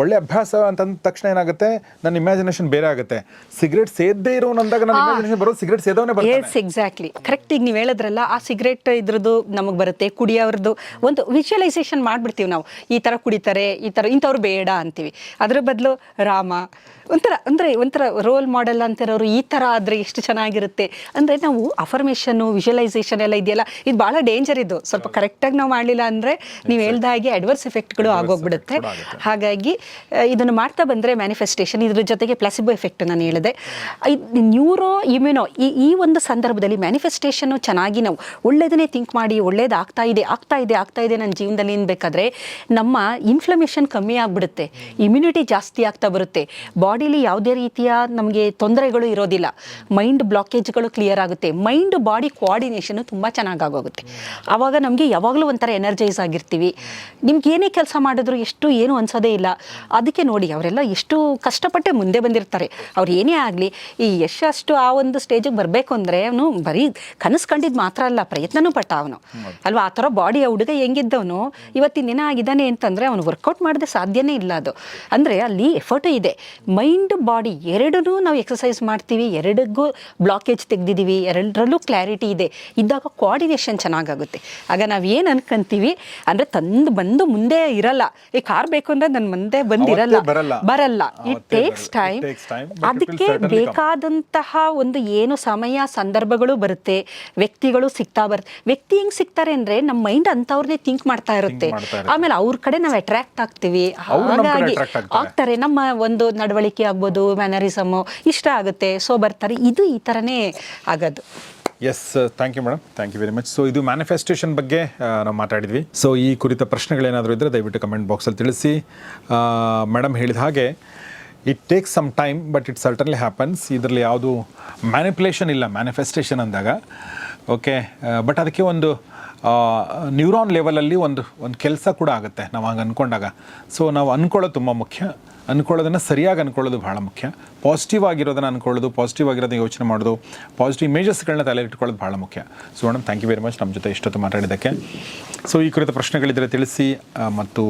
ಒಳ್ಳೆ ಅಭ್ಯಾಸ ಅಂತಂದ ತಕ್ಷಣ ಏನಾಗುತ್ತೆ? ನನ್ನ ಇಮ್ಯಾಜಿನೇಷನ್ ಬೇರೆ ಆಗುತ್ತೆ. ಸಿಗರೇಟ್ ಸೇದ್ದೇ ಇರೋ ಅಂದಾಗ ನನ್ನ ಇಮ್ಯಾಜಿನೇಷನ್ ಬರೋ ಸಿಗರೇಟ್ ಸೇದವನೇ ಬರುತ್ತೆ ಎಸ್ ಎಕ್ಸಾಕ್ಟ್ಲಿ ಕರೆಕ್ಟ್ ಈಗ ನೀವು ಹೇಳಿದ್ರಲ್ಲ ಆ ಸಿಗರೇಟ್ ಇದ್ರದ್ದು ನಮಗೆ ಬರುತ್ತೆ ಕುಡಿಯೋರ್ದು ಒಂದು ವಿಜುವಲೈಸೇಷನ್ ಮಾಡ್ಬಿಡ್ತೀವಿ ನಾವು. ಈ ಥರ ಕುಡಿತಾರೆ ಈ ಥರ ಇಂಥವ್ರು ಬೇಡ ಅಂತೀವಿ. ಅದ್ರ ಬದಲು ರಾಮ ಒಂಥರ ಅಂದರೆ ಒಂಥರ ರೋಲ್ ಮಾಡೆಲ್ ಅಂತಿರೋರು ಈ ಥರ ಆದರೆ ಎಷ್ಟು ಚೆನ್ನಾಗಿರುತ್ತೆ. ಅಂದರೆ ನಾವು ಅಫರ್ಮೇಷನ್ನು ವಿಜುವಲೈಸೇಷನ್ ಎಲ್ಲ ಇದೆಯಲ್ಲ ಇದು ಭಾಳ ಡೇಂಜರ್ ಇದು. ಸ್ವಲ್ಪ ಕರೆಕ್ಟಾಗಿ ನಾವು ಮಾಡಲಿಲ್ಲ ಅಂದರೆ ನೀವು ಹೇಳ್ದ ಹಾಗೆ ಅಡ್ವರ್ಸ್ ಎಫೆಕ್ಟ್ಗಳು ಆಗೋಗ್ಬಿಡುತ್ತೆ. ಹಾಗಾಗಿ ಇದನ್ನು ಮಾಡ್ತಾ ಬಂದರೆ ಮ್ಯಾನಿಫೆಸ್ಟೇಷನ್ ಇದ್ರ ಜೊತೆಗೆ ಪ್ಲಸಿಬೋ ಎಫೆಕ್ಟ್ ನಾನು ಹೇಳಿದೆ ನ್ಯೂರೋ ಇಮ್ಯುನೋ ಈ ಈ ಒಂದು ಸಂದರ್ಭದಲ್ಲಿ ಮ್ಯಾನಿಫೆಸ್ಟೇಷನ್ನು ಚೆನ್ನಾಗಿ ನಾವು ಒಳ್ಳೆಯದನ್ನೇ ಥಿಂಕ್ ಮಾಡಿ ಒಳ್ಳೇದಾಗ್ತಾ ಇದೆ, ಆಗ್ತಾ ಇದೆ ಆಗ್ತಾ ಇದೆ ನನ್ನ ಜೀವನದಲ್ಲಿ ಬೇಕಾದರೆ ನಮ್ಮ ಇನ್ಫ್ಲಮೇಷನ್ ಕಮ್ಮಿ ಆಗಿಬಿಡುತ್ತೆ. ಇಮ್ಯುನಿಟಿ ಜಾಸ್ತಿ ಆಗ್ತಾ ಬರುತ್ತೆ. ಬಾಡಿಲಿ ಯಾವುದೇ ರೀತಿಯ ನಮಗೆ ತೊಂದರೆಗಳು ಇರೋದಿಲ್ಲ. ಮೈಂಡ್ ಬ್ಲಾಕೇಜ್ಗಳು ಕ್ಲಿಯರ್ ಆಗುತ್ತೆ. ಮೈಂಡ್ ಬಾಡಿ ಕೋಆರ್ಡಿನೇಷನ್ ತುಂಬ ಚೆನ್ನಾಗಿ ಆಗೋಗುತ್ತೆ. ಆವಾಗ ನಮಗೆ ಯಾವಾಗಲೂ ಒಂಥರ ಎನರ್ಜೈಸ್ ಆಗಿರ್ತೀವಿ. ನಿಮ್ಗೆ ಏನೇ ಕೆಲಸ ಮಾಡಿದ್ರು ಎಷ್ಟು ಏನು ಅನ್ಸೋದೇ ಇಲ್ಲ. ಅದಕ್ಕೆ ನೋಡಿ ಅವರೆಲ್ಲ ಎಷ್ಟು ಕಷ್ಟಪಟ್ಟೆ ಮುಂದೆ ಬಂದಿರ್ತಾರೆ. ಅವ್ರು ಏನೇ ಆಗಲಿ ಈ ಯಶಸ್ಸು ಆ ಒಂದು ಸ್ಟೇಜಿಗೆ ಬರಬೇಕು ಅಂದರೆ ಅವನು ಬರೀ ಕನಸು ಕಂಡಿದ್ದು ಮಾತ್ರ ಅಲ್ಲ ಪ್ರಯತ್ನನೂ ಪಟ್ಟ ಅವನು. ಅಲ್ವಾ? ಆ ಥರ ಬಾಡಿ ಆ ಹುಡುಗ ಹೆಂಗಿದ್ದವನು ಇವತ್ತಿನ ದಿನ ಆಗಿದ್ದಾನೆ ಅಂತಂದರೆ ಅವನು ವರ್ಕೌಟ್ ಮಾಡದೆ ಸಾಧ್ಯನೇ ಇಲ್ಲ ಅದು. ಅಂದರೆ ಅಲ್ಲಿ ಎಫರ್ಟು ಇದೆ. ಮೈಂಡ್ ಬಾಡಿ ಎರಡನ್ನೂ ನಾವು ಎಕ್ಸಸೈಸ್ ಮಾಡ್ತೀವಿ ಎರಡಿಗೂ ಬ್ಲಾಕೇಜ್ ತೆಗೆದಿದ್ದೀವಿ ಎರಡರಲ್ಲೂ ಕ್ಲಾರಿಟಿ ಇದೆ. ಇದ್ದಾಗ ಕೋಆರ್ಡಿನೇಷನ್ ಚೆನ್ನಾಗಾಗುತ್ತೆ. ಆಗ ನಾವು ಏನು ಅನ್ಕೊಂತೀವಿ ಅಂದರೆ ತಂದು ಬಂದು ಮುಂದೆ ಇರಲ್ಲ. ಈ ಕಾರ್ ಬೇಕು ಅಂದರೆ ನನ್ನ ಮುಂದೆ ಬಂದಿರಲ್ಲ. ಬರಲ್ಲ. ಇಟ್ ಟೇಕ್ಸ್ ಟೈಮ್ ಅದಕ್ಕೆ ಬೇಕಾದಂತಹ ಒಂದು ಏನು ಸಮಯ ಸಂದರ್ಭಗಳು ಬರುತ್ತೆ. ವ್ಯಕ್ತಿಗಳು ಸಿಗ್ತಾ ಬರುತ್ತೆ ವ್ಯಕ್ತಿ ಹೆಂಗ್ ಸಿಗ್ತಾರೆ ಅಂದ್ರೆ ನಮ್ಮ ಮೈಂಡ್ ಅಂತವ್ರನ್ನೇ ಥಿಂಕ್ ಮಾಡ್ತಾ ಇರುತ್ತೆ. ಆಮೇಲೆ ಅವ್ರ ಕಡೆ ನಾವು ಅಟ್ರಾಕ್ಟ್ ಆಗ್ತೀವಿ. ಹಾಗಾಗಿ ಆಗ್ತಾರೆ. ಆಗ್ತಾರೆ. ನಮ್ಮ ಒಂದು ನಡವಳಿಕೆ ಆಗ್ಬೋದು ಮ್ಯಾನರಿಸಮು ಇಷ್ಟ ಆಗುತ್ತೆ. ಸೊ ಬರ್ತಾರೆ. ಇದು ಈ ತರನೇ ಆಗೋದು. Yes thank you madam thank you very much so ಇದು ಮ್ಯಾನಿಫೆಸ್ಟೇಷನ್ ಬಗ್ಗೆ ನಾವು ಮಾತಾಡಿದ್ವಿ. ಸೊ ಈ ಕುರಿತ ಪ್ರಶ್ನೆಗಳೇನಾದರೂ ಇದ್ದರೆ ದಯವಿಟ್ಟು ಕಮೆಂಟ್ ಬಾಕ್ಸಲ್ಲಿ ತಿಳಿಸಿ. ಮೇಡಮ್ ಹೇಳಿದ ಹಾಗೆ it takes some time but it certainly happens ಇದರಲ್ಲಿ ಯಾವುದು ಮ್ಯಾನಿಪುಲೇಷನ್ ಇಲ್ಲ ಮ್ಯಾನಿಫೆಸ್ಟೇಷನ್ ಅಂದಾಗ. ಓಕೆ ಬಟ್ ಅದಕ್ಕೆ ಒಂದು ನ್ಯೂರಾನ್ ಲೆವೆಲಲ್ಲಿ ಒಂದು ಒಂದು ಕೆಲಸ ಕೂಡ ಆಗುತ್ತೆ, ನಾವು ಹಂಗೆ ಅಂದ್ಕೊಂಡಾಗ ಸೊ ನಾವು ಅಂದ್ಕೊಳ್ಳೋದು ತುಂಬ ಮುಖ್ಯ. ಅಂದ್ಕೊಳ್ಳೋದನ್ನು ಸರಿಯಾಗಿ ಅಂದ್ಕೊಳ್ಳೋದು ಭಾಳ ಮುಖ್ಯ. ಪಾಸಿಟಿವ್ ಆಗಿರೋದನ್ನು ಅಂದ್ಕೊಳ್ಳೋದು ಪಾಸಿಟಿವ್ ಆಗಿರೋದನ್ನ ಯೋಚನೆ ಮಾಡೋದು ಪಾಸಿಟಿವ್ ಇಮೇಜಸ್ಗಳನ್ನ ತಲೆ ಇಟ್ಕೊಳ್ಳೋದು ಭಾಳ ಮುಖ್ಯ. So madam thank you very much ನಮ್ಮ ಜೊತೆ ಇಷ್ಟೊತ್ತು ಮಾತಾಡಿದ್ದಕ್ಕೆ. ಸೊ ಈ ಕುರಿತ ಪ್ರಶ್ನೆಗಳಿದ್ದರೆ ತಿಳಿಸಿ ಮತ್ತು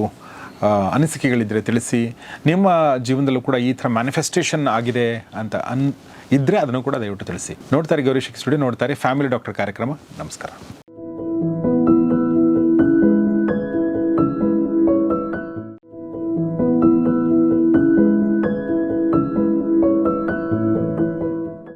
ಅನಿಸಿಕೆಗಳಿದ್ದರೆ ತಿಳಿಸಿ. ನಿಮ್ಮ ಜೀವನದಲ್ಲೂ ಕೂಡ ಈ ಥರ ಮ್ಯಾನಿಫೆಸ್ಟೇಷನ್ ಆಗಿದೆ ಅಂತ ಅನ್ ಇದ್ದರೆ ಅದನ್ನು ಕೂಡ ದಯವಿಟ್ಟು ತಿಳಿಸಿ. ನೋಡ್ತಾರೆ ಗೌರಿ ಸ್ಟುಡಿಯೋ ನೋಡ್ತಾರೆ ಫ್ಯಾಮಿಲಿ ಡಾಕ್ಟರ್ ಕಾರ್ಯಕ್ರಮ. ನಮಸ್ಕಾರ.